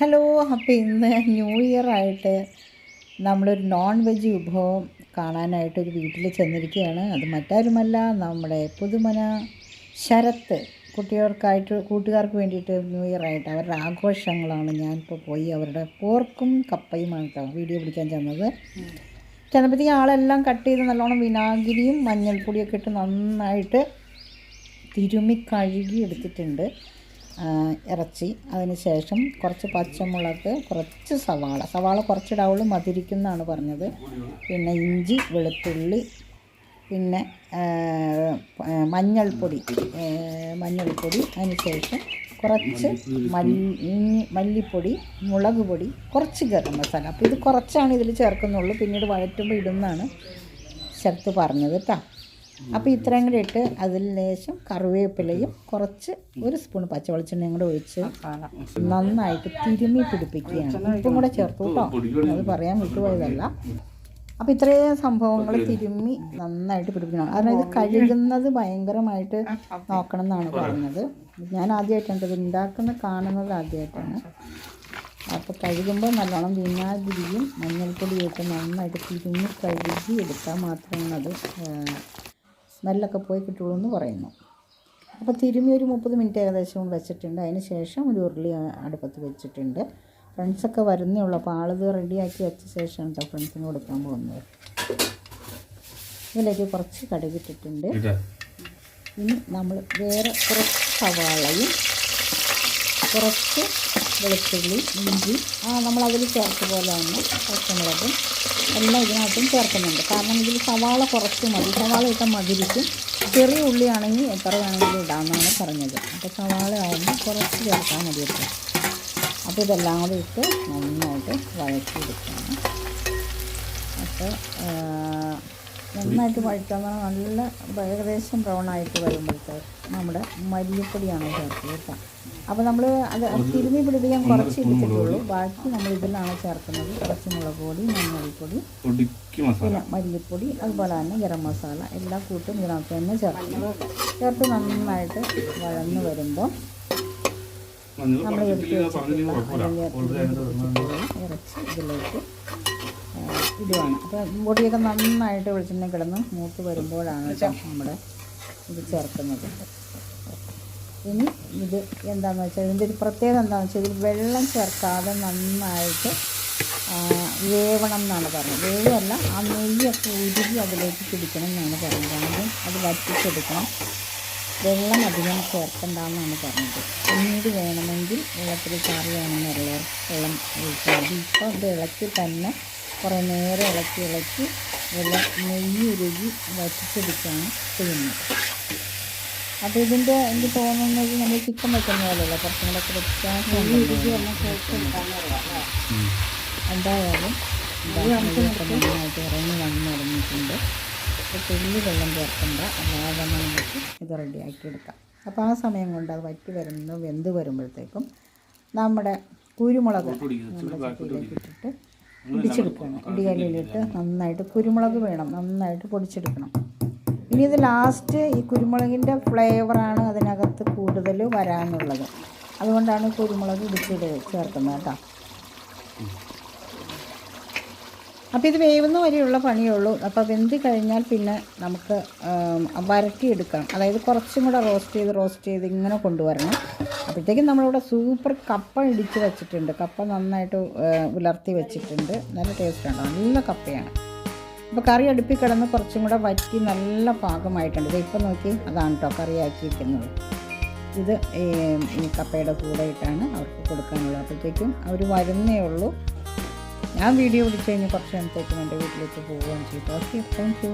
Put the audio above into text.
Hello അപ്പോൾ ഇന്ന് new year ആയിട്ട് നമ്മളൊരു നോൺ വെജ് വിഭവം കാണാനായിട്ട് ഒരു വീട്ടിൽ ചെന്നിരിക്കുകയാണ്. അത് മറ്റാരുമല്ല നമ്മുടെ പുതുമന ശരത്ത് കുട്ടികൾക്കായിട്ട് കൂട്ടുകാർക്ക് വേണ്ടിയിട്ട് ന്യൂ ഇയർ ആയിട്ട് അവരുടെ ആഘോഷങ്ങളാണ് ഞാനിപ്പോൾ പോയി അവരുടെ പോർക്കും കപ്പയുമാണ് കേട്ടോ വീഡിയോ പിടിക്കാൻ ചെന്നത്. ചെന്നപ്പോഴത്തേക്ക് ആളെല്ലാം കട്ട് ചെയ്ത് നല്ലോണം വിനാഗിരിയും മഞ്ഞൾപ്പൊടിയൊക്കെ ഇട്ട് നന്നായിട്ട് തിരുമി കഴുകി എടുത്തിട്ടുണ്ട്. ഇറച്ചി. അതിന് ശേഷം കുറച്ച് പച്ചമുളക് കുറച്ച് സവാള. സവാള കുറച്ചിടാവുള്ളൂ മതിരിക്കുന്നതാണ് പറഞ്ഞത്. പിന്നെ ഇഞ്ചി വെളുത്തുള്ളി പിന്നെ മഞ്ഞൾപ്പൊടി. മഞ്ഞൾപ്പൊടി. അതിന് ശേഷം കുറച്ച് മല്ലി മല്ലിപ്പൊടി മുളക് പൊടി കുറച്ച് ഗരം മസാല. അപ്പോൾ ഇത് കുറച്ചാണ് ഇതിൽ ചേർക്കുന്നുള്ളൂ. പിന്നീട് വഴറ്റുമ്പോൾ ഇടുന്നതാണ് ശരത്ത് പറഞ്ഞത് കേട്ടോ അപ്പോൾ ഇത്രയും കൂടി ഇട്ട് അതിൽ ശേഷം കറിവേപ്പിലയും കുറച്ച് ഒരു സ്പൂൺ പച്ചവെളിച്ചെണ്ണയും കൂടെ ഒഴിച്ച് നന്നായിട്ട് തിരുമ്മി പിടിപ്പിക്കുകയാണ്. ഉപ്പും കൂടെ ചേർത്തു കേട്ടോ. അത് പറയാൻ വിട്ടുപോയതല്ല. അപ്പോൾ ഇത്രയും സംഭവങ്ങൾ തിരുമ്മി നന്നായിട്ട് പിടിപ്പിക്കണം. കാരണം ഇത് കഴുകുന്നത് ഭയങ്കരമായിട്ട് നോക്കണം എന്നാണ് പറഞ്ഞത്. ഞാൻ ആദ്യമായിട്ടാണ് ഇത് ഉണ്ടാക്കുന്ന കാണുന്നത് ആദ്യമായിട്ടാണ്. അപ്പോൾ കഴുകുമ്പോൾ നല്ലോണം വിനാഗിരിയും മഞ്ഞൾപ്പൊടിയും ഇട്ട് നന്നായിട്ട് തിരുമ്മി കഴുകി എടുത്താൽ മാത്രമാണ് അത് സ്മെല്ലൊക്കെ പോയി കിട്ടുള്ളൂ എന്ന് പറയുന്നു. അപ്പോൾ തിരുമ്മി ഒരു മുപ്പത് മിനിറ്റ് ഏകദേശം വെച്ചിട്ടുണ്ട്. അതിന് ശേഷം ഒരു ഉരുളി അടുപ്പത്ത് വെച്ചിട്ടുണ്ട്. ഫ്രണ്ട്സൊക്കെ വരുന്നേ ഉള്ളൂ. അപ്പോൾ ആളിത് റെഡിയാക്കി വെച്ച ശേഷം കേട്ടോ ഫ്രണ്ട്സിന് കൊടുക്കാൻ പോകുന്നത്. ഇതിലേക്ക് കുറച്ച് കടുകിട്ടിട്ടുണ്ട് ഇനി നമ്മൾ വേറെ കുറച്ച് സവാളയും കുറച്ച് വെളുത്തുള്ളി ഇഞ്ചി ആ നമ്മൾ അതിൽ ചേർത്ത പോലെ തന്നെ പച്ചമുളകും എല്ലാം ഇതിനകത്തും ചേർക്കുന്നുണ്ട്. കാരണം ഇതിൽ സവാള കുറച്ച് മതി. സവാള ഇട്ടാൽ മതിരിക്കും ചെറിയ ഉള്ളിയാണെങ്കിൽ എത്ര വേണമെങ്കിലും ഇടാമെന്നാണ് പറഞ്ഞത്. അപ്പോൾ സവാള ആകുമ്പോൾ കുറച്ച് ചേർത്താൽ മതി കേട്ടോ. അപ്പോൾ ഇതെല്ലാം കൂടി ഇട്ട് നന്നായിട്ട് വഴറ്റിയെടുക്കണം. അപ്പോൾ നന്നായിട്ട് വഴറ്റാൻ നല്ല ഏകദേശം ബ്രൗൺ ആയിട്ട് വരുമ്പോഴത്തേക്ക് നമ്മുടെ മല്ലിപ്പൊടിയാണ് ചേർത്തത് കേട്ടോ. അപ്പോൾ നമ്മൾ അത് തിരുമി പിടിപ്പിക്കാൻ കുറച്ച് ഇടിച്ചിട്ടുള്ളൂ ബാക്കി നമ്മൾ ഇതിലാണ് ചേർക്കുന്നത്. കുറച്ച് മുളക് പൊടി മഞ്ഞൾപ്പൊടി പിന്നെ മല്ലിപ്പൊടി അതുപോലെ തന്നെ ഗരം മസാല. എല്ലാം കൂട്ടും ഇതിനകത്ത് തന്നെ ചേർക്കുന്നത് ചേർത്ത് നന്നായിട്ട് വഴന്ന് വരുമ്പോൾ നമ്മൾ എടുത്ത് വെച്ചിട്ടുള്ള ഇറച്ചി ഇതിലേക്ക് ഇടുവാണ്. അപ്പോൾ പൊടിയൊക്കെ നന്നായിട്ട് വെളിച്ചെണ്ണ കിടന്ന് മൂത്ത് വരുമ്പോഴാണ് കേട്ടോ നമ്മുടെ ഇത് ചേർക്കുന്നത്. ഇനി ഇത് എന്താണെന്ന് വെച്ചാൽ ഇതിന്റെ ഒരു പ്രത്യേകത എന്താണെന്ന് വെച്ചാൽ ഇതിൽ വെള്ളം ചേർക്കാതെ നന്നായിട്ട് വേവണം എന്നാണ് പറഞ്ഞത് വേവല്ല ആ നെയ്യൊക്കെ ഉരുകി അതിലേക്ക് പിടിക്കണം എന്നാണ് പറയുന്നത്. അത് വറ്റിച്ചെടുക്കണം. വെള്ളം അധികം ചേർക്കണ്ടെന്നാണ് പറഞ്ഞത്. പിന്നീട് വേണമെങ്കിൽ വെള്ളത്തിൽ ചാറ് വേണമെന്നുള്ളവർ വെള്ളം മതി ഇപ്പോൾ അത് ഇളക്കി തന്നെ കുറേ നേരം ഇളക്കി ഇളക്കി വെള്ളം നെയ്യ് ഉരുകി വറ്റിച്ചെടുക്കുകയാണ് ചെയ്യുന്നത്. അപ്പോൾ ഇതിന്റെ എനിക്ക് തോന്നുന്നത് നമ്മൾ ചിക്കൻ വെക്കുന്ന പോലെയല്ല. കുറച്ചും കൂടെ വ്യത്യാസം എന്തായാലും ഇതാ എന്തായാലും നന്നായിട്ട് ഇറങ്ങി വന്ന് തുടങ്ങിയിട്ടുണ്ട് അപ്പോൾ തുള്ളി വെള്ളം ചേർക്കണ്ട. അല്ലാതെ നമുക്ക് ഇത് റെഡിയാക്കി എടുക്കാം അപ്പോൾ ആ സമയം കൊണ്ട് അത് വറ്റി വരുന്നു വെന്ത് വരുമ്പോഴത്തേക്കും നമ്മുടെ കുരുമുളക് നമ്മുടെ ചട്ടിയിലേക്ക് ഇട്ടിട്ട് പൊടിച്ചെടുക്കണം ഇടികല്ലിലിട്ട് നന്നായിട്ട് കുരുമുളക് വേണം നന്നായിട്ട് പൊടിച്ചെടുക്കണം. ഇനി ഇത് ലാസ്റ്റ് ഈ കുരുമുളകിന്റെ ഫ്ലേവറാണ് അതിനകത്ത് കൂടുതൽ വരാനുള്ളത്. അതുകൊണ്ടാണ് കുരുമുളക് ഇടിച്ചിട്ട് ചേർക്കുന്നത് കേട്ടോ. അപ്പോൾ ഇത് വേവുന്ന വരെയുള്ള പണിയേ ഉള്ളൂ അപ്പോൾ വെന്ത് കഴിഞ്ഞാൽ പിന്നെ നമുക്ക് വരട്ടി വരട്ടിയെടുക്കാം. അതായത് കുറച്ചും കൂടെ റോസ്റ്റ് ചെയ്ത് റോസ്റ്റ് ചെയ്ത് ഇങ്ങനെ കൊണ്ടുവരണം. അപ്പോഴത്തേക്കും നമ്മളിവിടെ സൂപ്പർ കപ്പ ഇടിച്ച് വെച്ചിട്ടുണ്ട്. കപ്പ നന്നായിട്ട് ഉലർത്തി വെച്ചിട്ടുണ്ട്. നല്ല ടേസ്റ്റ് ഉണ്ട് നല്ല കപ്പയാണ്. അപ്പോൾ കറി അടുപ്പിൽ കിടന്ന് കുറച്ചും കൂടെ വറ്റി നല്ല പാകമായിട്ടുണ്ട്. ഇത് ഇപ്പം നോക്കി. അതാണ് കേട്ടോ കറിയാക്കിയിരിക്കുന്നത്. ഇത് ഈ കപ്പയുടെ കൂടെ ഇട്ടാണ് അവർക്ക് കൊടുക്കാനുള്ളത്. അപ്പോഴത്തേക്കും അവർ വരുന്നേ ഉള്ളൂ. ഞാൻ വീഡിയോ വിളിച്ചു കഴിഞ്ഞ് കുറച്ച് നേരത്തേക്കും എന്റെ വീട്ടിലേക്ക് പോവുകയും ചെയ്തു. Okay thank